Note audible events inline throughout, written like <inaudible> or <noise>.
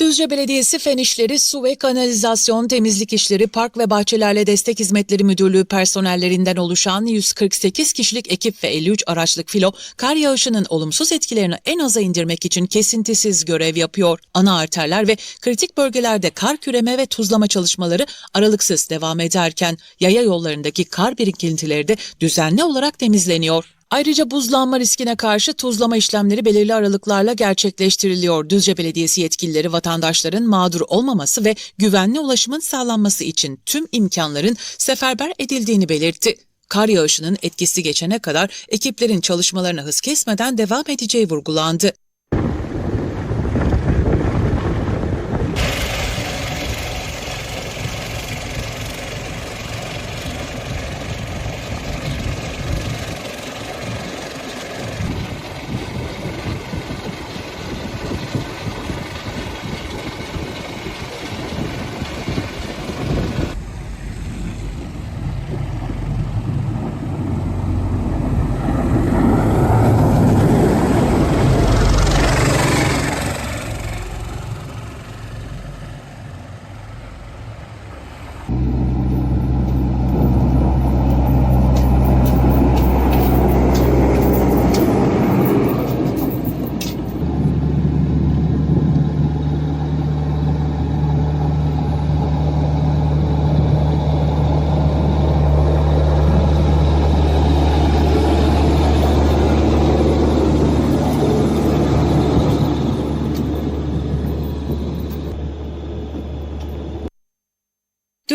Düzce Belediyesi Fen İşleri, Su ve Kanalizasyon, Temizlik İşleri, Park ve Bahçelerle Destek Hizmetleri Müdürlüğü personellerinden oluşan 148 kişilik ekip ve 53 araçlık filo, kar yağışının olumsuz etkilerini en aza indirmek için kesintisiz görev yapıyor. Ana arterler ve kritik bölgelerde kar küreme ve tuzlama çalışmaları aralıksız devam ederken yaya yollarındaki kar birikintileri de düzenli olarak temizleniyor. Ayrıca buzlanma riskine karşı tuzlama işlemleri belirli aralıklarla gerçekleştiriliyor. Düzce Belediyesi yetkilileri vatandaşların mağdur olmaması ve güvenli ulaşımın sağlanması için tüm imkanların seferber edildiğini belirtti. Kar yağışının etkisi geçene kadar ekiplerin çalışmalarına hız kesmeden devam edeceği vurgulandı.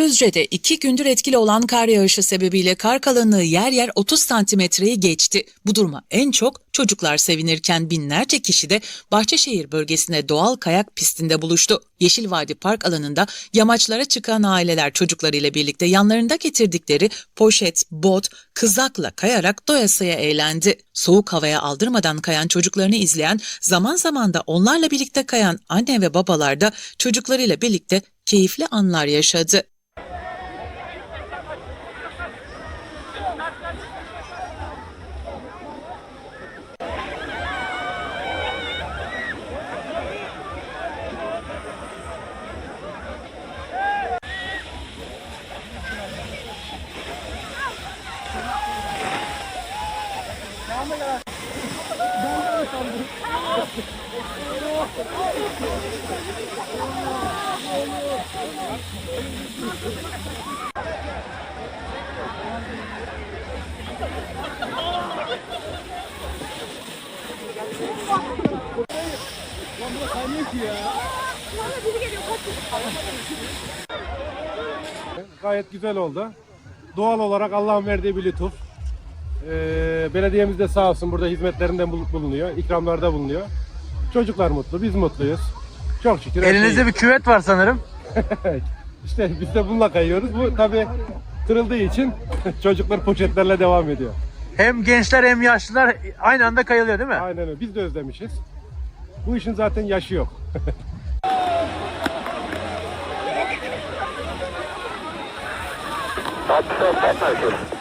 Düzce'de iki gündür etkili olan kar yağışı sebebiyle kar kalınlığı yer yer 30 santimetreyi geçti. Bu duruma en çok çocuklar sevinirken binlerce kişi de Bahçeşehir bölgesinde doğal kayak pistinde buluştu. Yeşil Vadi Park alanında yamaçlara çıkan aileler çocuklarıyla birlikte yanlarında getirdikleri poşet, bot, kızakla kayarak doyasıya eğlendi. Soğuk havaya aldırmadan kayan çocuklarını izleyen, zaman zaman da onlarla birlikte kayan anne ve babalar da çocuklarıyla birlikte keyifli anlar yaşadı. Gayet güzel oldu. Doğal olarak Allah'ın verdiği bir lütuf. Ee, belediyemiz de sağ olsun burada hizmetlerinden bul- bulunuyor, ikramlarda bulunuyor. Çocuklar mutlu, biz mutluyuz. Çok şükür. her şey Elinizde bir küvet var sanırım. <laughs> İşte biz de bununla kayıyoruz. Bu tabi kırıldığı için <laughs> çocuklar poşetlerle devam ediyor. Hem gençler hem yaşlılar aynı anda kayılıyor değil mi? Aynen öyle. Biz de özlemişiz. Bu işin zaten yaşı yok. That's so fantastic.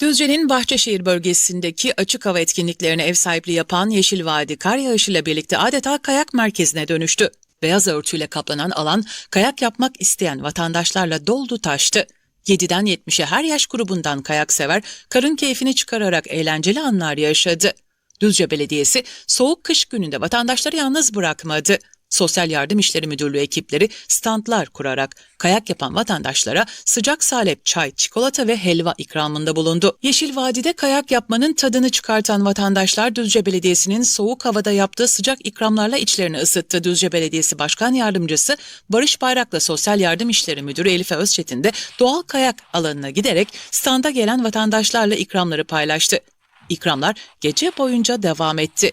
Düzce'nin Bahçeşehir bölgesindeki açık hava etkinliklerine ev sahipliği yapan Yeşil Vadi kar yağışıyla birlikte adeta kayak merkezine dönüştü. Beyaz örtüyle kaplanan alan kayak yapmak isteyen vatandaşlarla doldu taştı. 7'den 70'e her yaş grubundan kayak sever, karın keyfini çıkararak eğlenceli anlar yaşadı. Düzce Belediyesi soğuk kış gününde vatandaşları yalnız bırakmadı. Sosyal Yardım İşleri Müdürlüğü ekipleri standlar kurarak kayak yapan vatandaşlara sıcak salep çay, çikolata ve helva ikramında bulundu. Yeşil Vadide kayak yapmanın tadını çıkartan vatandaşlar Düzce Belediyesi'nin soğuk havada yaptığı sıcak ikramlarla içlerini ısıttı. Düzce Belediyesi Başkan Yardımcısı Barış Bayrak'la Sosyal Yardım İşleri Müdürü Elif Özçetin de doğal kayak alanına giderek standa gelen vatandaşlarla ikramları paylaştı. İkramlar gece boyunca devam etti.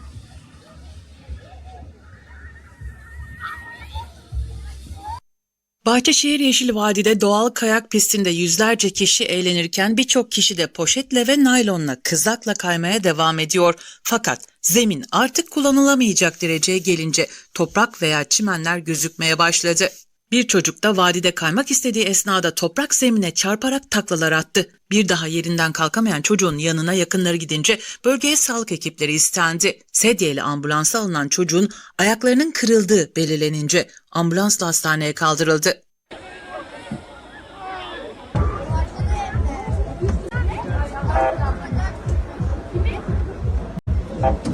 Bahçeşehir Yeşil Vadi'de doğal kayak pistinde yüzlerce kişi eğlenirken birçok kişi de poşetle ve naylonla kızakla kaymaya devam ediyor. Fakat zemin artık kullanılamayacak dereceye gelince toprak veya çimenler gözükmeye başladı. Bir çocuk da vadide kaymak istediği esnada toprak zemine çarparak taklalar attı. Bir daha yerinden kalkamayan çocuğun yanına yakınları gidince bölgeye sağlık ekipleri istendi. Sedyeyle ambulansa alınan çocuğun ayaklarının kırıldığı belirlenince ambulansla hastaneye kaldırıldı. Nereye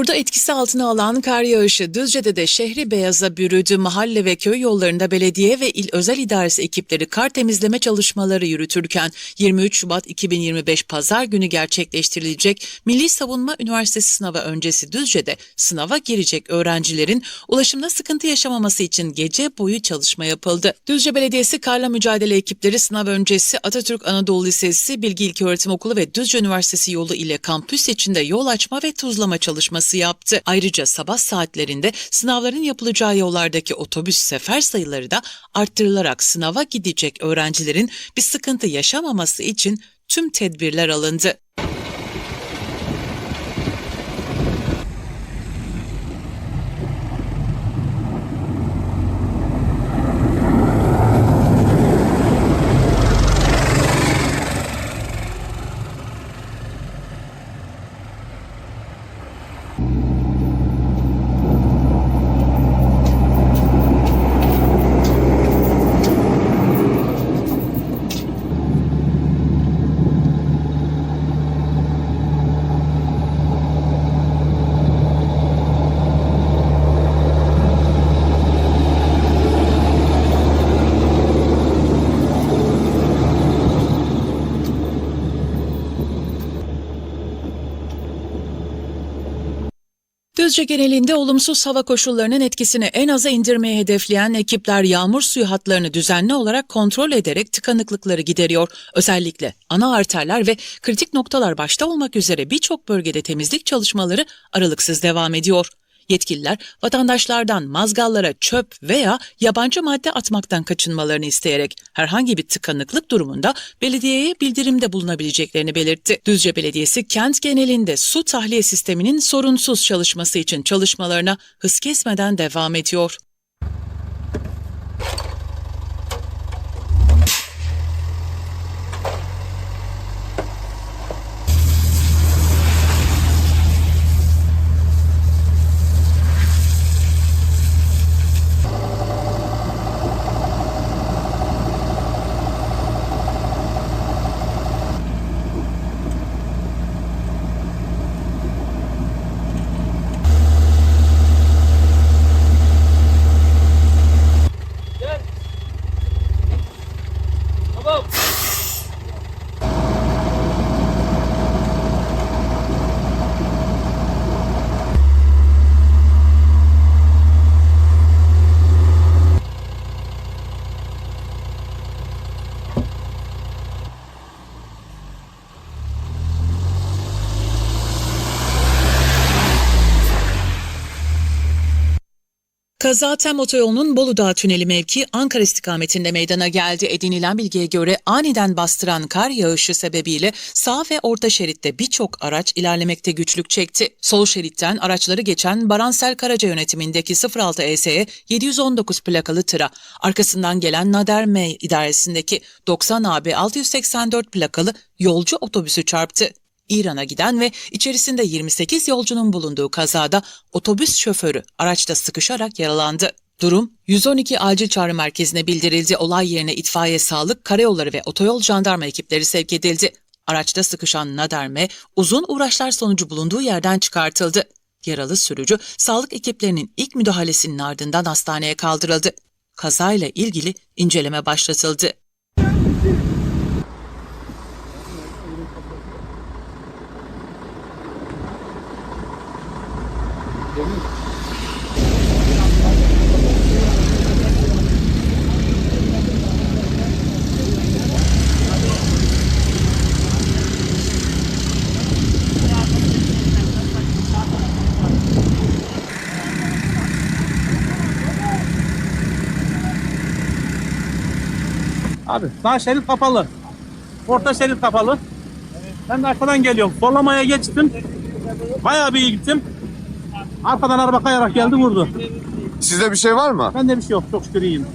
Yurdu etkisi altına alan kar yağışı Düzce'de de şehri beyaza bürüdü. Mahalle ve köy yollarında belediye ve il özel idaresi ekipleri kar temizleme çalışmaları yürütürken 23 Şubat 2025 Pazar günü gerçekleştirilecek Milli Savunma Üniversitesi sınavı öncesi Düzce'de sınava girecek öğrencilerin ulaşımda sıkıntı yaşamaması için gece boyu çalışma yapıldı. Düzce Belediyesi karla mücadele ekipleri sınav öncesi Atatürk Anadolu Lisesi, Bilgi İlköğretim Okulu ve Düzce Üniversitesi yolu ile kampüs içinde yol açma ve tuzlama çalışması yaptı. Ayrıca sabah saatlerinde sınavların yapılacağı yollardaki otobüs sefer sayıları da arttırılarak sınava gidecek öğrencilerin bir sıkıntı yaşamaması için tüm tedbirler alındı. Düzce genelinde olumsuz hava koşullarının etkisini en aza indirmeye hedefleyen ekipler yağmur suyu hatlarını düzenli olarak kontrol ederek tıkanıklıkları gideriyor. Özellikle ana arterler ve kritik noktalar başta olmak üzere birçok bölgede temizlik çalışmaları aralıksız devam ediyor. Yetkililer vatandaşlardan mazgallara çöp veya yabancı madde atmaktan kaçınmalarını isteyerek herhangi bir tıkanıklık durumunda belediyeye bildirimde bulunabileceklerini belirtti. Düzce Belediyesi kent genelinde su tahliye sisteminin sorunsuz çalışması için çalışmalarına hız kesmeden devam ediyor. Kaza Tem Otoyolu'nun Bolu Dağı Tüneli mevki Ankara istikametinde meydana geldi. Edinilen bilgiye göre aniden bastıran kar yağışı sebebiyle sağ ve orta şeritte birçok araç ilerlemekte güçlük çekti. Sol şeritten araçları geçen Baransel Karaca yönetimindeki 06 ES'ye 719 plakalı tıra, arkasından gelen Nader M idaresindeki 90 AB 684 plakalı yolcu otobüsü çarptı. İran'a giden ve içerisinde 28 yolcunun bulunduğu kazada otobüs şoförü araçta sıkışarak yaralandı. Durum 112 acil çağrı merkezine bildirildi. Olay yerine itfaiye, sağlık, karayolları ve otoyol jandarma ekipleri sevk edildi. Araçta sıkışan Naderme uzun uğraşlar sonucu bulunduğu yerden çıkartıldı. Yaralı sürücü sağlık ekiplerinin ilk müdahalesinin ardından hastaneye kaldırıldı. Kazayla ilgili inceleme başlatıldı. Abi sağ şerit kapalı. Orta şerit kapalı. Ben de arkadan geliyorum. Sollamaya geçtim. Bayağı bir iyi gittim. Arkadan araba kayarak geldi vurdu. Sizde bir şey var mı? Bende bir şey yok. Çok şükür iyiyim.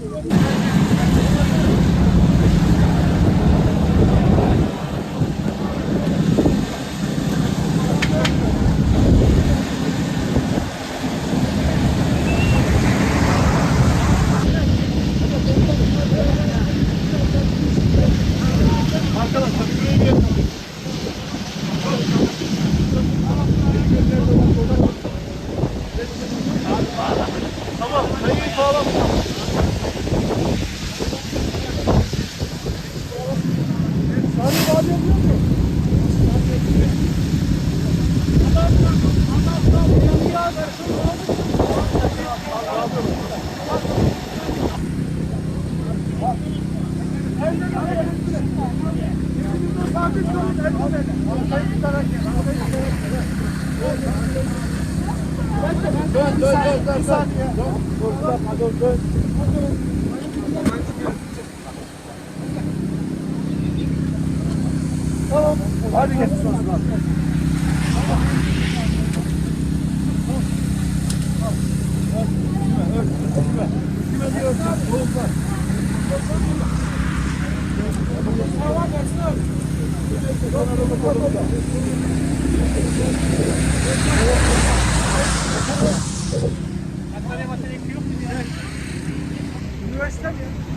göstermiyor.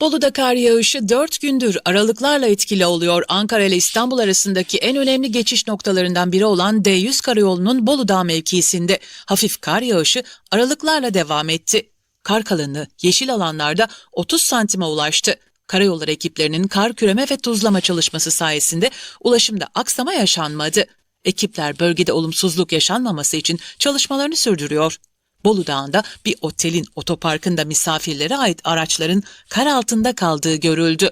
Bolu'da kar yağışı 4 gündür aralıklarla etkili oluyor. Ankara ile İstanbul arasındaki en önemli geçiş noktalarından biri olan D100 karayolunun Bolu Dağı mevkisinde hafif kar yağışı aralıklarla devam etti. Kar kalınlığı yeşil alanlarda 30 santime ulaştı. Karayolları ekiplerinin kar küreme ve tuzlama çalışması sayesinde ulaşımda aksama yaşanmadı. Ekipler bölgede olumsuzluk yaşanmaması için çalışmalarını sürdürüyor. Bolu Dağı'nda bir otelin otoparkında misafirlere ait araçların kar altında kaldığı görüldü.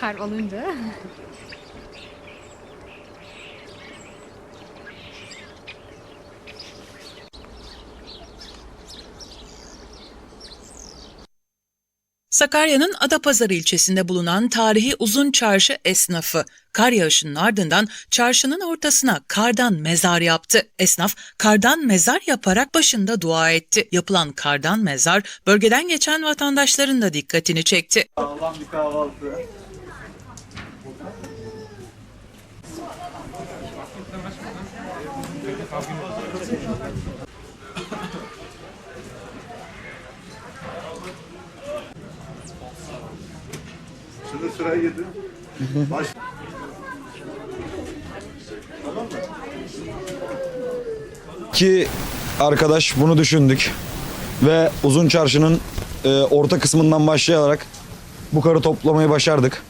Kar olunca. Sakarya'nın Adapazarı ilçesinde bulunan tarihi uzun çarşı esnafı kar yağışının ardından çarşının ortasına kardan mezar yaptı. Esnaf kardan mezar yaparak başında dua etti. Yapılan kardan mezar bölgeden geçen vatandaşların da dikkatini çekti. Şimdi sıraya gidin. Baş... Ki arkadaş bunu düşündük ve uzun çarşının e, orta kısmından başlayarak bu karı toplamayı başardık.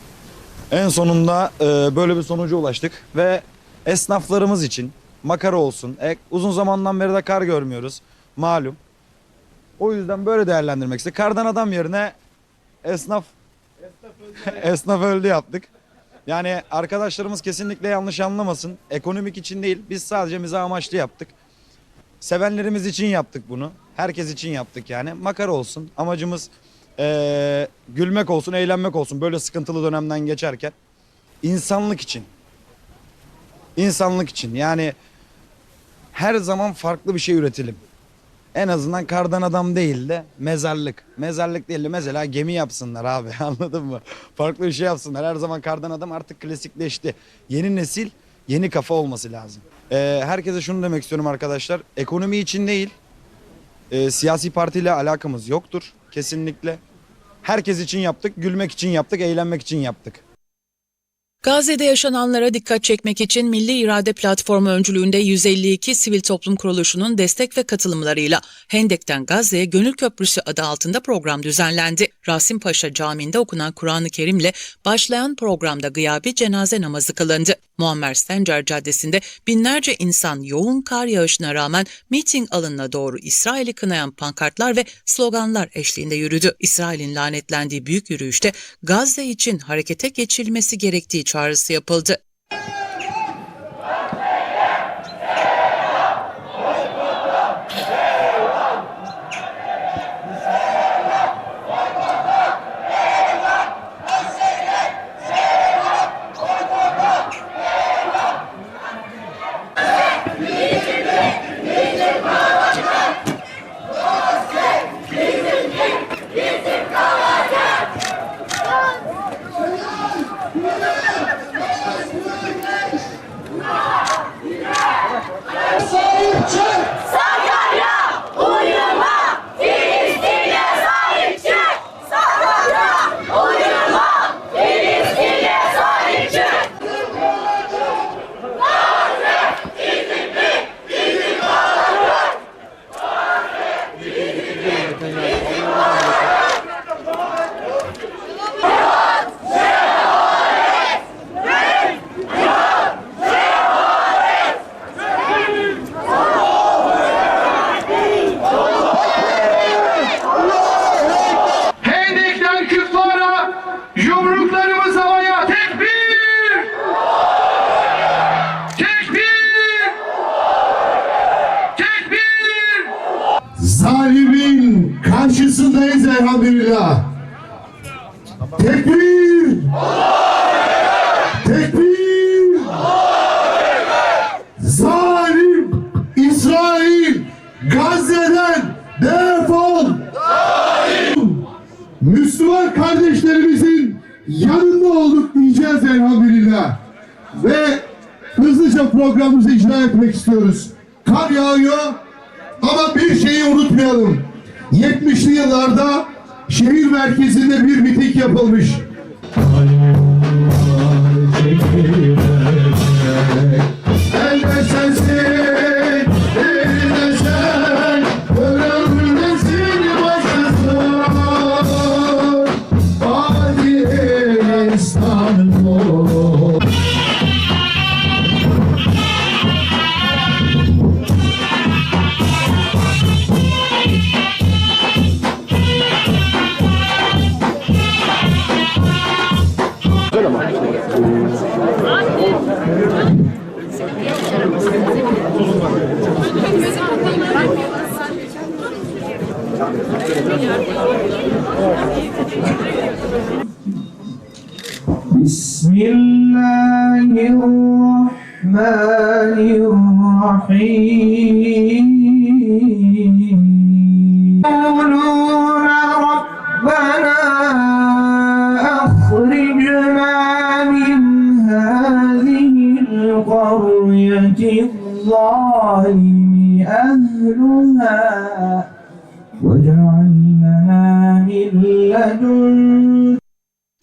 En sonunda e, böyle bir sonuca ulaştık ve esnaflarımız için makara olsun. E, uzun zamandan beri de kar görmüyoruz malum. O yüzden böyle değerlendirmek istedik. Kardan adam yerine esnaf esnaf öldü yaptık. Yani arkadaşlarımız kesinlikle yanlış anlamasın. Ekonomik için değil. Biz sadece mizah amaçlı yaptık. Sevenlerimiz için yaptık bunu. Herkes için yaptık yani. Makara olsun. Amacımız eee, gülmek olsun, eğlenmek olsun. Böyle sıkıntılı dönemden geçerken. insanlık için. İnsanlık için. Yani her zaman farklı bir şey üretelim. En azından kardan adam değil de mezarlık. Mezarlık değil de mesela gemi yapsınlar abi <laughs> anladın mı? Farklı bir şey yapsınlar. Her zaman kardan adam artık klasikleşti. Yeni nesil yeni kafa olması lazım. Ee, herkese şunu demek istiyorum arkadaşlar. Ekonomi için değil, e, siyasi partiyle alakamız yoktur kesinlikle. Herkes için yaptık, gülmek için yaptık, eğlenmek için yaptık. Gazze'de yaşananlara dikkat çekmek için Milli İrade Platformu öncülüğünde 152 sivil toplum kuruluşunun destek ve katılımlarıyla Hendek'ten Gazze'ye Gönül Köprüsü adı altında program düzenlendi. Rasim Paşa Camii'nde okunan Kur'an-ı Kerim'le başlayan programda gıyabi cenaze namazı kılındı. Muammer Sencer Caddesi'nde binlerce insan yoğun kar yağışına rağmen miting alanına doğru İsrail'i kınayan pankartlar ve sloganlar eşliğinde yürüdü. İsrail'in lanetlendiği büyük yürüyüşte Gazze için harekete geçilmesi gerektiği çağrısı yapıldı. Elhamdülillah. Tekbir! Tekbir! Zalim İsrail Gazze'den defol! Müslüman kardeşlerimizin yanında olduk diyeceğiz elhamdülillah. Ve hızlıca programımızı icra etmek istiyoruz. Kar yağıyor ama bir şeyi unutmayalım. 70'li yıllarda şehir merkezinde bir miting yapılmış. Elde sensin, elde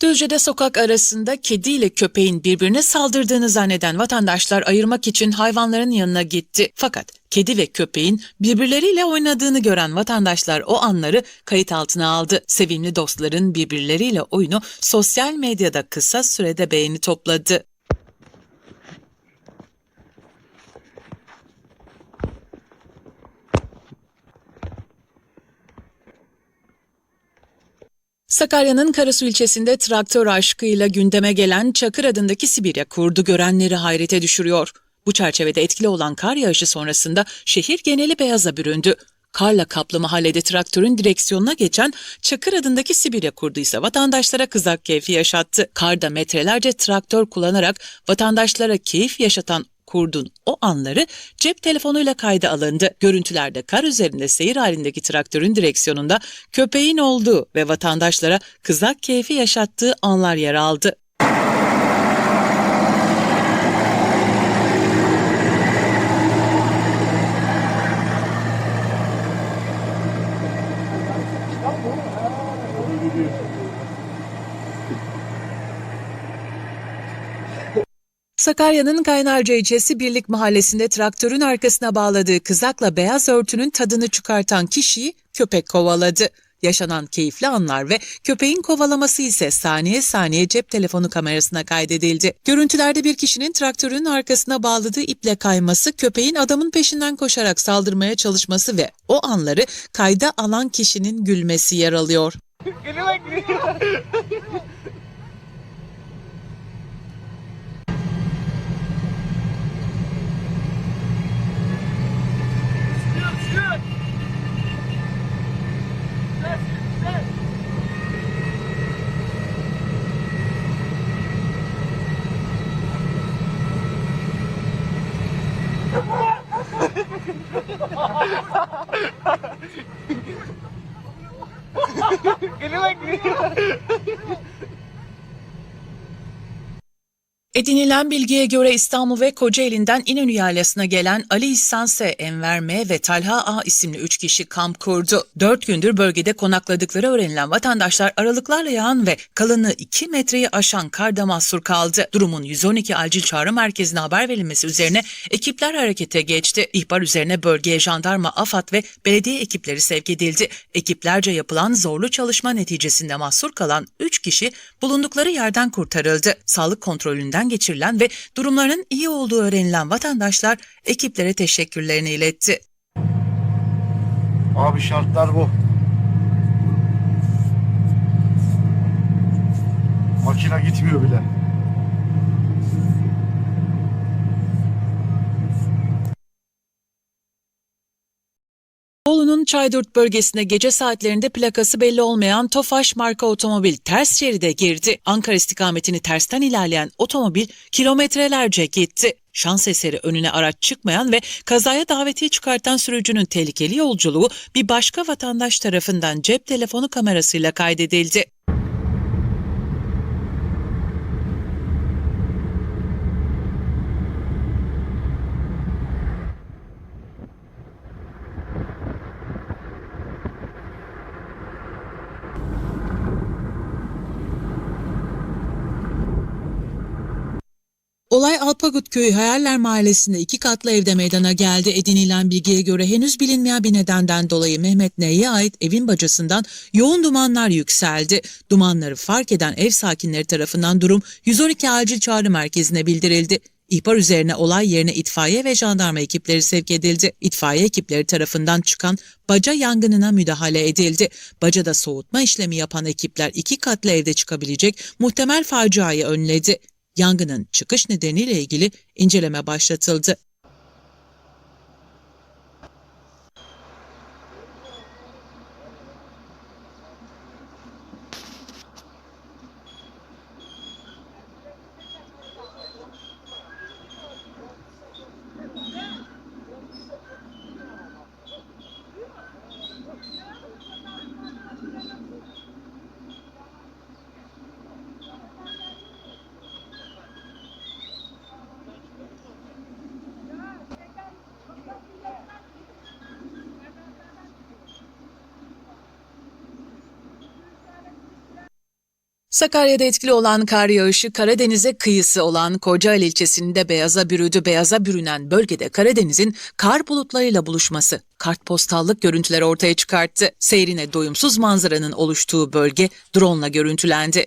Düzce'de sokak arasında kedi ile köpeğin birbirine saldırdığını zanneden vatandaşlar ayırmak için hayvanların yanına gitti. Fakat kedi ve köpeğin birbirleriyle oynadığını gören vatandaşlar o anları kayıt altına aldı. Sevimli dostların birbirleriyle oyunu sosyal medyada kısa sürede beğeni topladı. Sakarya'nın Karasu ilçesinde traktör aşkıyla gündeme gelen Çakır adındaki Sibirya kurdu görenleri hayrete düşürüyor. Bu çerçevede etkili olan kar yağışı sonrasında şehir geneli beyaza büründü. Karla kaplı mahallede traktörün direksiyonuna geçen Çakır adındaki Sibirya kurdu ise vatandaşlara kızak keyfi yaşattı. Karda metrelerce traktör kullanarak vatandaşlara keyif yaşatan kurdun o anları cep telefonuyla kayda alındı. Görüntülerde kar üzerinde seyir halindeki traktörün direksiyonunda köpeğin olduğu ve vatandaşlara kızak keyfi yaşattığı anlar yer aldı. Sakarya'nın Kaynarca ilçesi Birlik Mahallesi'nde traktörün arkasına bağladığı kızakla beyaz örtünün tadını çıkartan kişiyi köpek kovaladı. Yaşanan keyifli anlar ve köpeğin kovalaması ise saniye saniye cep telefonu kamerasına kaydedildi. Görüntülerde bir kişinin traktörün arkasına bağladığı iple kayması, köpeğin adamın peşinden koşarak saldırmaya çalışması ve o anları kayda alan kişinin gülmesi yer alıyor. Edinilen bilgiye göre İstanbul ve Kocaeli'nden İnönü Yaylası'na gelen Ali İhsan S, Enver M ve Talha A isimli 3 kişi kamp kurdu. 4 gündür bölgede konakladıkları öğrenilen vatandaşlar aralıklarla yağan ve kalınlığı 2 metreyi aşan karda mahsur kaldı. Durumun 112 acil çağrı merkezine haber verilmesi üzerine ekipler harekete geçti. İhbar üzerine bölgeye jandarma, AFAD ve belediye ekipleri sevk edildi. Ekiplerce yapılan zorlu çalışma neticesinde mahsur kalan 3 kişi bulundukları yerden kurtarıldı. Sağlık kontrolünden geçirilen ve durumlarının iyi olduğu öğrenilen vatandaşlar ekiplere teşekkürlerini iletti. Abi şartlar bu. Makine gitmiyor bile. Bolu'nun Çaydurt bölgesine gece saatlerinde plakası belli olmayan Tofaş marka otomobil ters şeride girdi. Ankara istikametini tersten ilerleyen otomobil kilometrelerce gitti. Şans eseri önüne araç çıkmayan ve kazaya davetiye çıkartan sürücünün tehlikeli yolculuğu bir başka vatandaş tarafından cep telefonu kamerasıyla kaydedildi. Olay Alpagut Köyü Hayaller Mahallesi'nde iki katlı evde meydana geldi. Edinilen bilgiye göre henüz bilinmeyen bir nedenden dolayı Mehmet N'ye ait evin bacasından yoğun dumanlar yükseldi. Dumanları fark eden ev sakinleri tarafından durum 112 acil çağrı merkezine bildirildi. İhbar üzerine olay yerine itfaiye ve jandarma ekipleri sevk edildi. İtfaiye ekipleri tarafından çıkan baca yangınına müdahale edildi. Bacada soğutma işlemi yapan ekipler iki katlı evde çıkabilecek muhtemel faciayı önledi. Yangının çıkış nedeniyle ilgili inceleme başlatıldı. Sakarya'da etkili olan kar yağışı Karadeniz'e kıyısı olan Kocaeli ilçesinde beyaza bürüdü. Beyaza bürünen bölgede Karadeniz'in kar bulutlarıyla buluşması kartpostallık görüntüler ortaya çıkarttı. Seyrine doyumsuz manzaranın oluştuğu bölge drone'la görüntülendi.